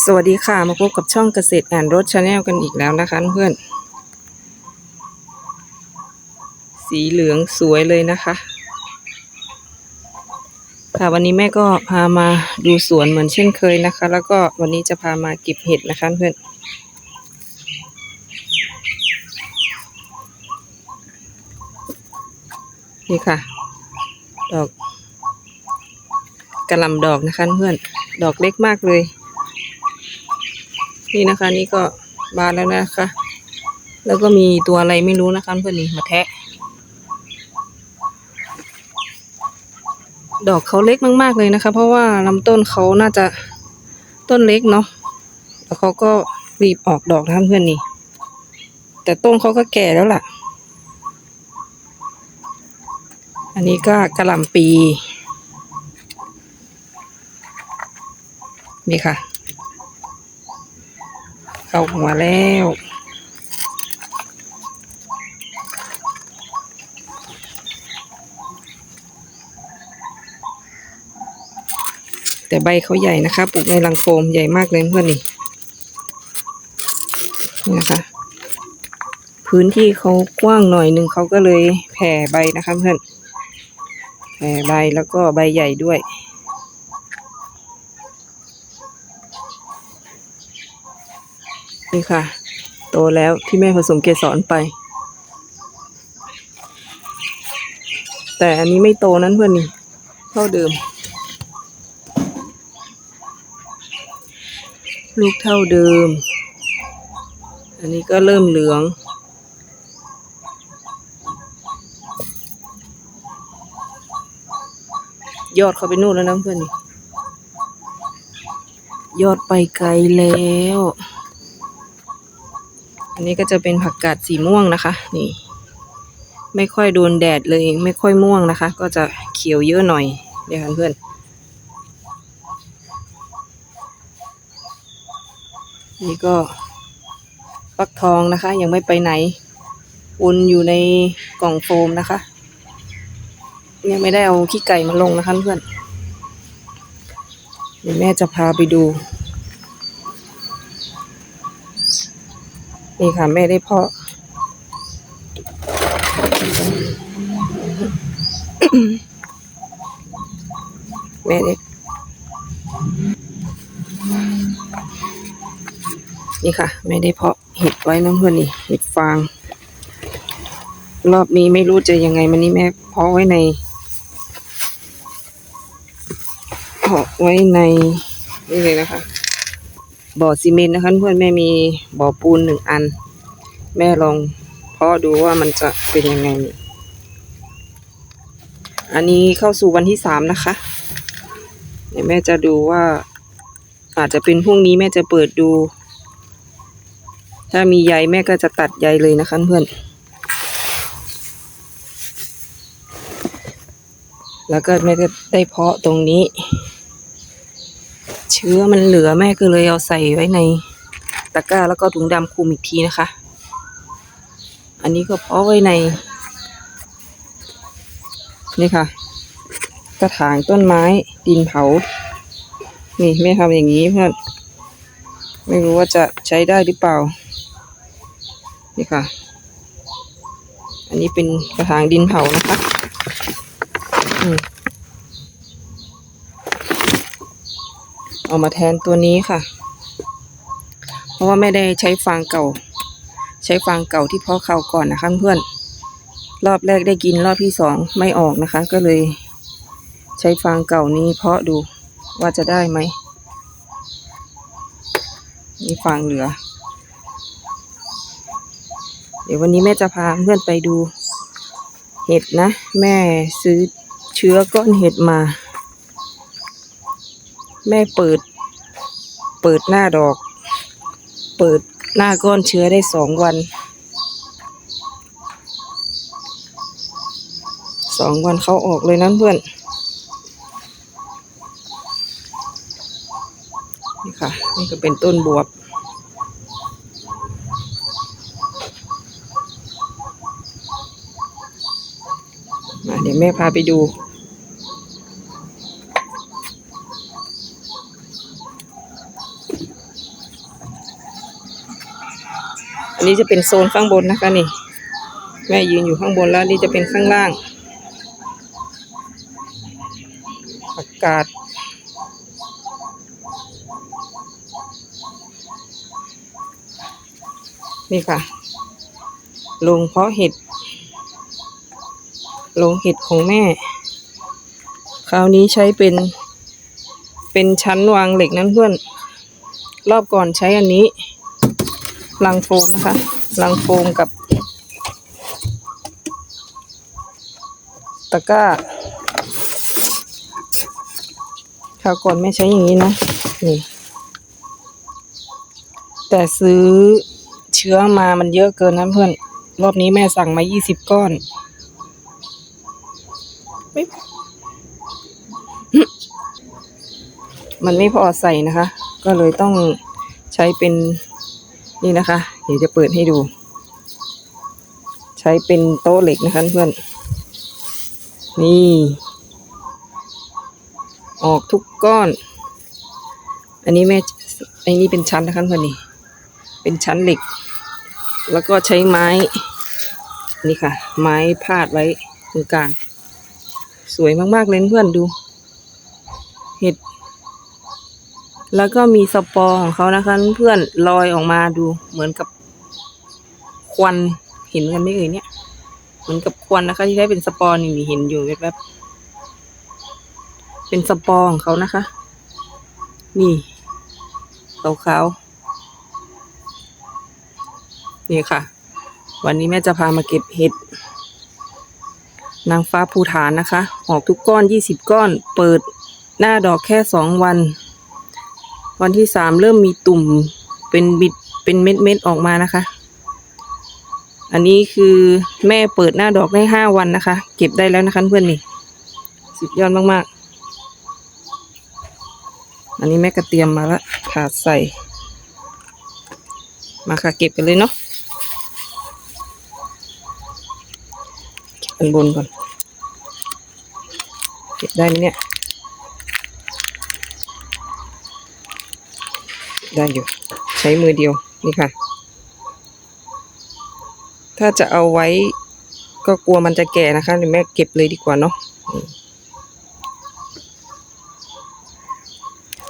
สวัสดีค่ะ มาพบกับช่องเกษตรอ่านรถชาแนลกันอีกแล้วนะคะเพื่อน สีเหลืองสวยเลยนะคะ ค่ะวันนี้แม่ก็พามาดูสวนเหมือนเช่นเคยนะคะ แล้วก็วันนี้จะพามาเก็บเห็ดนะคะเพื่อนนี่ค่ะ ดอกกระลำดอกนะคะเพื่อน ดอกเล็กมากเลย นี่นะคะ นี่ก็บานแล้วนะคะ แล้วก็มีตัวอะไรไม่รู้นะคะเพื่อนนี่มาแทะ ดอกเขาเล็กมากๆเลยนะคะ เพราะว่าลำต้นเขาน่าจะต้นเล็กเนาะแล้วเขาก็รีบออกดอกนะคะเพื่อนนี่ แต่ต้นเขาก็แก่แล้วล่ะ อันนี้ก็กระหล่ำปี นี่ค่ะ เข้าหัวแล้วแต่ใบเขาใหญ่นะคะปลูกในรังโฟมใหญ่มากเลยเพื่อนนี่นะคะ พื้นที่เขากว้างหน่อยหนึ่งเขาก็เลยแผ่ใบนะคะเพื่อนแผ่ใบแล้วก็ใบใหญ่ด้วย นี่ค่ะ โตแล้วที่แม่ผสมเกสรไป แต่อันนี้ไม่โตนั้นเพื่อนนี่เท่าเดิม ลูกเท่าเดิม อันนี้ก็เริ่มเหลืองยอดเขาไปนู่นแล้วนะเพื่อนนี่ยอดไปไกลแล้ว อันนี้ก็จะเป็นผักกาดสีม่วงนะคะ นี่ ไม่ค่อยโดนแดดเลย ไม่ค่อยม่วงนะคะ ก็จะเขียวเยอะหน่อยเดี๋ยวเพื่อนนี่ก็ฟักทองนะคะ ยังไม่ไปไหน วนอยู่ในกล่องโฟมนะคะ ยังไม่ได้เอาขี้ไก่มาลงนะคะเพื่อนเดี๋ยวแม่จะพาไปดู นี่ค่ะแม่ได้เพาะแม่ได้นี่ค่ะ ไม่ได้เพาะเห็ดไว้นะเพื่อนนี่เห็ดฟาง รอบนี้ไม่รู้จะยังไงมันนี่แม่เพาะไว้ในเพาะไว้ในนี่เลยนะคะ บ่อซีเมนต์นะคะเพื่อนแม่มีบ่อปูนหนึ่งอัน แม่ลองเพาะดูว่ามันจะเป็นยังไง อันนี้เข้าสู่วันที่สามนะคะเดี๋ยวแม่จะดูว่า อาจจะเป็นพรุ่งนี้แม่จะเปิดดู ถ้ามีใยแม่ก็จะตัดใยเลยนะคะเพื่อนแล้วก็แม่ก็ได้เพาะตรงนี้ ชื้อมันเหลือแม่ก็เลยเอาใส่ไว้ในตะกร้าแล้วก็ถุงดำคลุมอีกทีนะคะ อันนี้ก็เพาะไว้ใน นี่ค่ะ กระถางต้นไม้ดินเผา นี่แม่ทำอย่างนี้เพื่อน ไม่รู้ว่าจะใช้ได้หรือเปล่า นี่ค่ะ อันนี้เป็นกระถางดินเผานะคะ อืม เอามาแทนตัวนี้ค่ะ เพราะว่าไม่ได้ใช้ฟางเก่า ใช้ฟางเก่าที่เพาะเขาก่อนนะคะเพื่อน รอบแรกได้กินรอบที่สองไม่ออกนะคะ ก็เลย ใช้ฟางเก่านี้เพาะดูว่าจะได้ไหมนี่ฟางเหลือ เดี๋ยววันนี้แม่จะพาเพื่อนไปดู เห็ดนะ แม่ซื้อเชื้อก้อนเห็ดมา แม่เปิด เปิดหน้าดอก เปิดหน้าก้อนเชื้อได้สองวัน สองวันเขาออกเลยนั้นเพื่อน นี่ค่ะ นี่ก็เป็นต้นบวบมาเดี๋ยวแม่พาไปดู นี้จะเป็นโซนข้างบนนะคะนี่ แม่ยืนอยู่ข้างบนแล้วนี่จะเป็นข้างล่างอากาศนี่ค่ะโรงเพาะเห็ดโรงเห็ดของแม่ คราวนี้ใช้เป็น เป็นชั้นวางเหล็กนั้นเพื่อน รอบก่อนใช้อันนี้ ลังโฟมนะคะ ลังโฟมกับ ตะกร้าคราวก่อนไม่ใช้อย่างนี้นะ นี่ แต่ซื้อเชื้อมามันเยอะเกินนะเพื่อน รอบนี้แม่สั่งมายี่สิบก้อน ไม่มันไม่พอใส่นะคะ ก็เลยต้องใช้เป็น นี่นะคะ เดี๋ยวจะเปิดให้ดู ใช้เป็นโต๊ะเหล็กนะคะเพื่อน นี่ ออกทุกก้อน อันนี้แม่อันนี้เป็นชั้นนะคะเพื่อนนี่ เป็นชั้นเหล็ก แล้วก็ใช้ไม้ นี่ค่ะ ไม้พาดไว้ตรงกลาง สวยมากๆเลยเพื่อนดู เห็ด แล้วก็มีสปอร์ของเขานะคะเพื่อนลอยออกมาดูเหมือนกับควันเห็นกันไหมเอ่ยเนี่ย เหมือนกับควันนะคะ ที่ได้เป็นสปอร์นี่นี่เห็นอยู่แวบๆเป็นสปอร์ของเขานะคะ นี่ขาวๆนี่ค่ะ วันนี้แม่จะพามาเก็บเห็ด นางฟ้าภูฐานนะคะ ออกทุกก้อนยี่สิบก้อน เปิดหน้าดอกแค่สองวัน วันที่สามเริ่มมีตุ่มเป็นบิดเป็นเม็ดเม็ดๆออกมานะคะ อันนี้คือแม่เปิดหน้าดอกได้ห้าวันนะคะ เก็บได้แล้วนะคะเพื่อนนี่สุดยอดมากๆ อันนี้แม่ก็เตรียมมาละถาดใส่ มาค่ะเก็บกันเลยเนาะอันบนก่อน เก็บได้ไหมเนี่ย ได้อยู่ ใช้มือเดียวนี่ค่ะ ถ้าจะเอาไว้ก็กลัวมันจะแก่นะคะแม่เก็บเลยดีกว่าเนาะ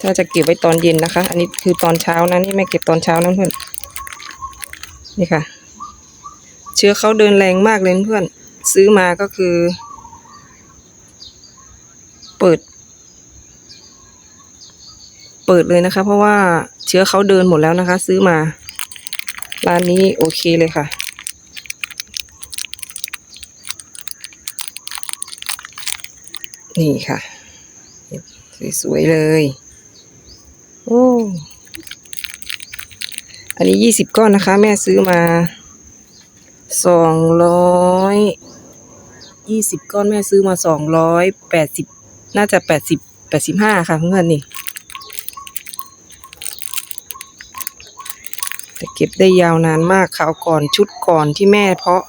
ถ้าจะเก็บไว้ตอนเย็นนะคะ อันนี้คือตอนเช้านะนี่แม่เก็บตอนเช้านะเพื่อนนี่ค่ะ เชื้อเขาเดินแรงมากเลยเพื่อน ซื้อมาก็คือ เปิด เปิดเลยนะคะ เพราะว่า เชื้อเขาเดินหมดแล้วนะคะ ซื้อมา ร้านนี้โอเคเลยค่ะ นี่ค่ะ สวยๆเลย โอ้อันนี้ยี่สิบก้อนนะคะ แม่ซื้อมาสองร้อยยี่สิบก้อนแม่ซื้อมาสองร้อยแปดสิบน่าจะแปดสิบแปดสิบห้าค่ะเพื่อนนี่ แต่ เก็บได้ยาวนานมากคราวก่อนชุดก่อนที่แม่เพาะ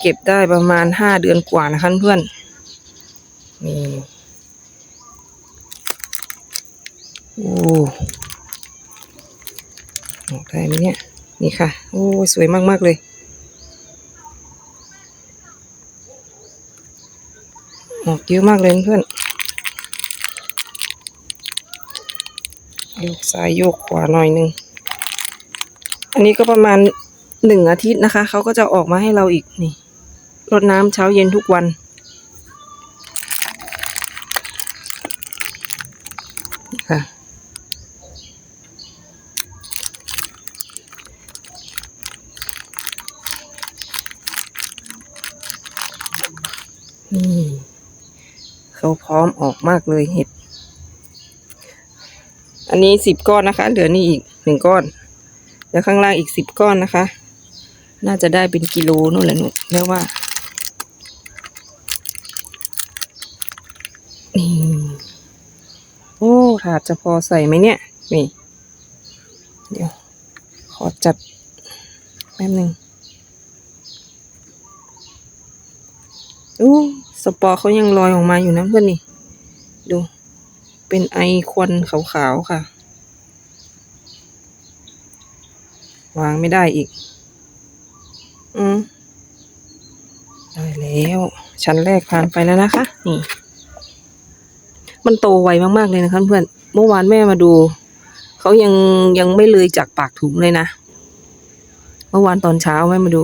เก็บได้ประมาณห้าเดือนกว่านะคะเพื่อนนี่โอ้ออกได้ไหมเนี่ยนี่ค่ะ โอ้สวยมาก ๆ เลยออกเยอะมากเลยเพื่อนโยกซ้ายโยกขวาหน่อยหนึง อันนี้ก็ประมาณหนึ่งอาทิตย์นะคะ เขาก็จะออกมาให้เราอีกนี่รดน้ำเช้าเย็นทุกวัน ค่ะ นี่เขาพร้อมออกมากเลยเห็ด อันนี้สิบก้อนนะคะ เหลือนี่อีกหนึ่งก้อน แล้วข้างล่างอีกสิบก้อนนะคะ น่าจะได้เป็นกิโลนู่นแหละหนูแม่ว่านี่โอ้ถาดจะพอใส่ไหมเนี่ยนี่ เดี๋ยว ขอจัดแป๊บหนึ่งอู้สปอร์เขายังลอยออกมาอยู่นะเพื่อนนี่ ดู เป็นไอควันขาวๆค่ะ วางไม่ได้อีก อืมได้แล้ว ชั้นแรกผ่านไปแล้วนะคะ นี่ มันโตไวมากๆเลยนะคะเพื่อน เมื่อวานแม่มาดู เขายังยังไม่เลยจากปากถุงเลยนะ เมื่อวานตอนเช้าแม่มาดู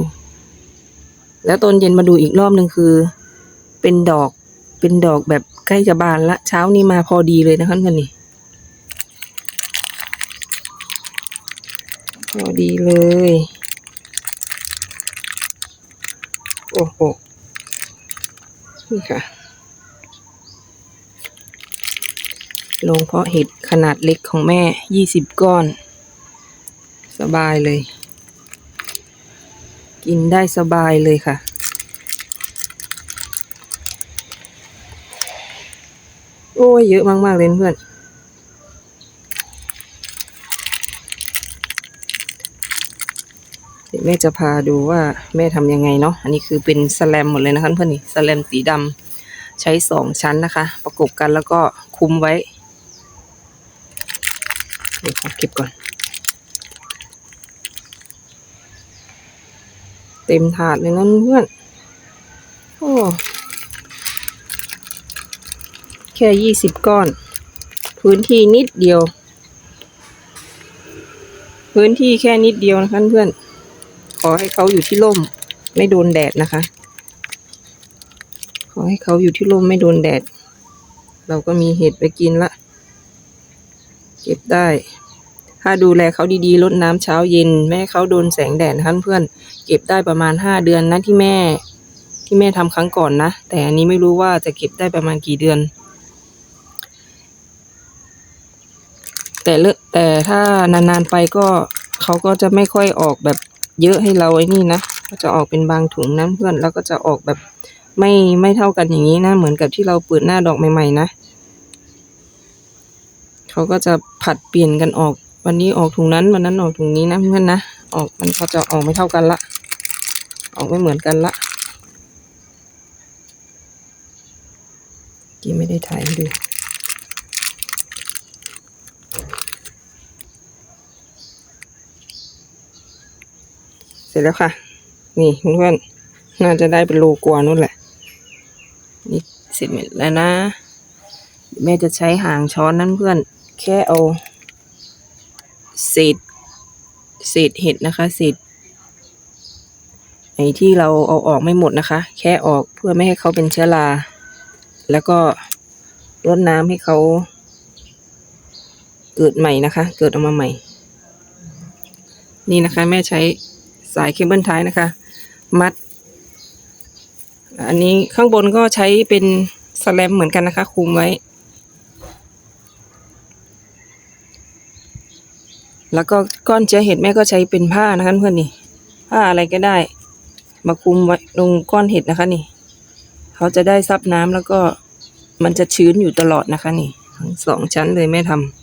แล้วตอนเย็นมาดูอีกรอบหนึ่งคือ เป็นดอก เป็นดอกแบบใกล้จะบานละ เช้านี้มาพอดีเลยนะคะเพื่อนนี่ พอดีเลย โอ้โห นี่ค่ะ ลงเพาะเห็ดขนาดเล็กของแม่ยี่สิบก้อน สบายเลย กินได้สบายเลยค่ะโอ้ยเยอะมาก ๆ เลยเพื่อน เดี๋ยว แม่จะพาดูว่าแม่ทำยังไงเนาะอันนี้คือเป็นสแลมหมดเลยนะคะเพื่อนนี่สแลมสีดำใช้สองชั้นนะคะ ประกบกันแล้วก็คุมไว้เดี๋ยวขอเก็บก่อน เต็มถาดเลยนะเพื่อนโอ้แค่ยี่สิบก้อน พื้นที่นิดเดียว พื้นที่แค่นิดเดียวนะคะเพื่อน ขอให้เขาอยู่ที่ร่ม ไม่โดนแดดนะคะ ขอให้เขาอยู่ที่ร่มไม่โดนแดด เราก็มีเห็ดไปกินละ เก็บได้ ถ้าดูแลเขาดีๆลดน้ำเช้าเย็น แม่เขาโดนแสงแดดนะคะเพื่อน เก็บได้ประมาณห้าเดือนนะที่แม่ ที่แม่ทำครั้งก่อนนะ แต่อันนี้ไม่รู้ว่าจะเก็บได้ประมาณกี่เดือนแต่เลอะแต่ถ้านานๆไปก็เขาก็จะไม่ค่อยออกแบบ เยอะให้เราไอ้นี่นะ ก็จะออกเป็นบางถุงนะเพื่อน แล้วก็จะออกแบบไม่ไม่เท่ากันอย่างนี้นะ เหมือนกับที่เราเปิดหน้าดอกใหม่ๆนะ เขาก็จะผัดเปลี่ยนกันออก วันนี้ออกถุงนั้น วันนั้นออกถุงนี้นะเพื่อนนะ ออกมันก็จะออกไม่เท่ากันละ ออกไม่เหมือนกันละกี่ไม่ได้ถ่ายให้ดู เสร็จแล้วค่ะ นี่เพื่อนน่าจะได้เป็นโลกว่านู่นแหละ นี่เสร็จหมดแล้วนะ แม่จะใช้หางช้อนนั้นเพื่อน แค่เอาเศษเศษเห็ดนะคะเศษไอ้ที่เราเอาออกไม่หมดนะคะ แค่ออกเพื่อไม่ให้เขาเป็นเชื้อรา แล้วก็รดน้ำให้เขาเกิดใหม่นะคะ เกิดออกมาใหม่ นี่นะคะ แม่ใช้ สายเคเบิลไทยนะคะ มัด อันนี้ข้างบนก็ใช้เป็นสแลมเหมือนกันนะคะ คุมไว้ แล้วก็ก้อนเชื้อเห็ดแม่ก็ใช้เป็นผ้านะคะเพื่อนนี่ผ้าอะไรก็ได้ มาคุมไว้ลงก้อนเห็ดนะคะนี่เขาจะได้ซับน้ำแล้วก็มันจะชื้นอยู่ตลอดนะคะนี่ ทั้งสองชั้นเลยแม่ทำ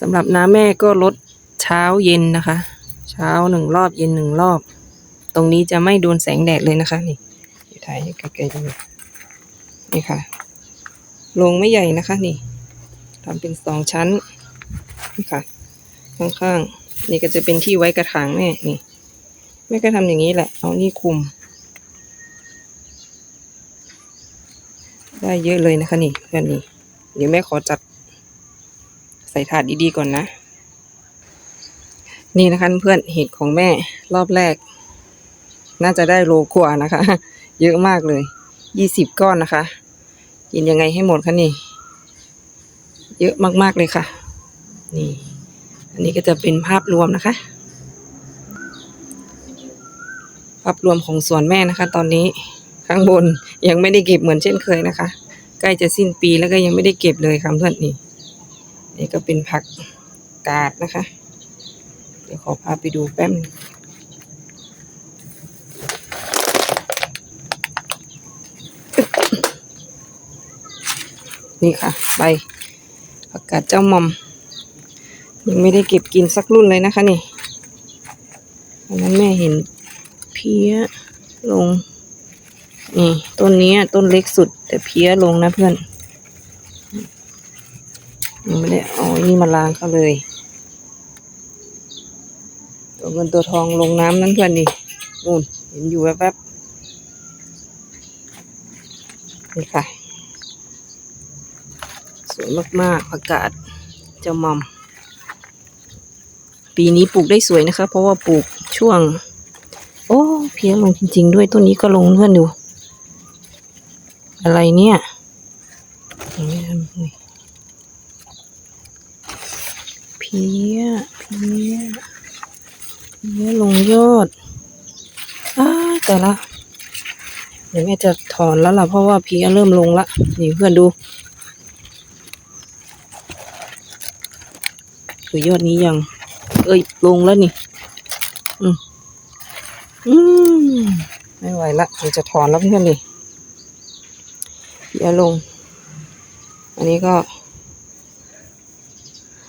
สำหรับน้ำแม่ก็ลดเช้าเย็นนะคะ เช้าหนึ่งรอบเย็นหนึ่งรอบ ตรงนี้จะไม่โดนแสงแดดเลยนะคะนี่เดี๋ยวถ่ายใกล้ๆดูนี่ค่ะ ลงไม่ใหญ่นะคะ นี่ทำเป็นสองชั้นนี่ค่ะ ข้างๆนี่ก็จะเป็นที่ไว้กระถางแม่นี่แม่ก็ทำอย่างนี้แหละ เอานี่คุม ได้เยอะเลยนะคะนี่เพื่อนนี่เดี๋ยวแม่ขอจัด ส่ถาดดีๆก่อนนะ นี่นะคะเพื่อนเห็ดของแม่รอบแรก น่าจะได้โลกว่านะคะ เยอะมากเลยยี่สิบก้อนนะคะ กินยังไงให้หมดคะนี่ เยอะมากๆเลยค่ะ นี่ อันนี้ก็จะเป็นภาพรวมนะคะ ภาพรวมของสวนแม่นะคะ ตอนนี้ข้างบนยังไม่ได้เก็บเหมือนเช่นเคยนะคะ ใกล้จะสิ้นปีแล้วก็ยังไม่ได้เก็บเลยค่ะเพื่อนนี่ นี่ก็เป็นผักกาดนะคะ เดี๋ยวขอพาไปดูแป๊บนึงนี่ค่ะใบผักกาดเจ้าหมอม ยังไม่ได้เก็บกินสักรุ่นเลยนะคะนี่อันนั้นแม่เห็นเพี้ยลง นี่ ต้นนี้ต้นเล็กสุด แต่เพี้ยลงนะเพื่อน ยังไม่ได้เอาอนี่มาล้างเขาเลย ตัวเงินตัวทองลงน้ำนั่นเพื่อนนี่นู่นเห็นอยู่แวบๆนี่ค่ะ สวยมากๆผักกาดเจ้ามอม ปีนี้ปลูกได้สวยนะคะ เพราะว่าปลูกช่วง โอ้ เพี้ยลงจริง ๆ ด้วยต้นนี้ก็ลงเพื่อนดู อะไรเนี่ยนี่ทำนี่เพี้ยเพี้ยเพี้ยลงยอดอ้าย แต่ละเดี๋ยวแม่จะถอนแล้วล่ะเพราะว่าพี้ยเริ่มลงละนี่เพื่อนดูคือยอดนี้ยัง เอ้ยลงแล้วนี่ อืมอืมไม่ไหวละเดี๋ยวจะถอนแล้วเพื่อนนี่อย่าลง อันนี้ก็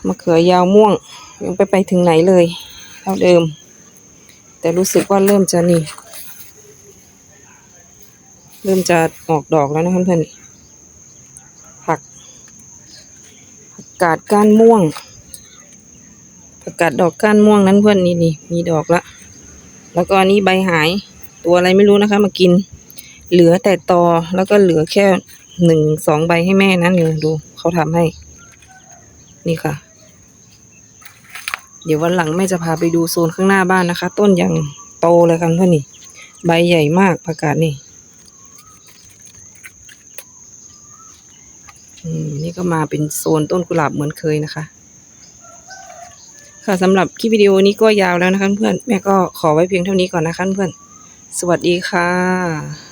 มะเขือยาวม่วง ยังไปไปถึงไหนเลย เท่าเดิม แต่รู้สึกว่าเริ่มจะนี่ เริ่มจะออกดอกแล้วนะเพื่อนผัก ผักกาดก้านม่วง ผักกาดดอกก้านม่วงนั้นเพื่อนนี่นี่มีดอกละ แล้วก็อันนี้ใบหายตัวอะไรไม่รู้นะคะ มากิน เหลือแต่ตอแล้วก็เหลือแค่หนึ่งสองใบให้แม่นั่นอยู่ดูเขาทำให้ นี่ค่ะ เดี๋ยววันหลังแม่จะพาไปดูโซนข้างหน้าบ้านนะคะ ต้นย่างโตเลยค่ะเพื่อนนี่ ใบใหญ่มากผักกาดนี่ อืม นี่ก็มาเป็นโซนต้นกุหลาบเหมือนเคยนะคะ ค่ะสำหรับคลิปวิดีโอนี้ก็ยาวแล้วนะคะเพื่อนแม่ก็ขอไว้เพียงเท่านี้ก่อนนะคะเพื่อน สวัสดีค่ะ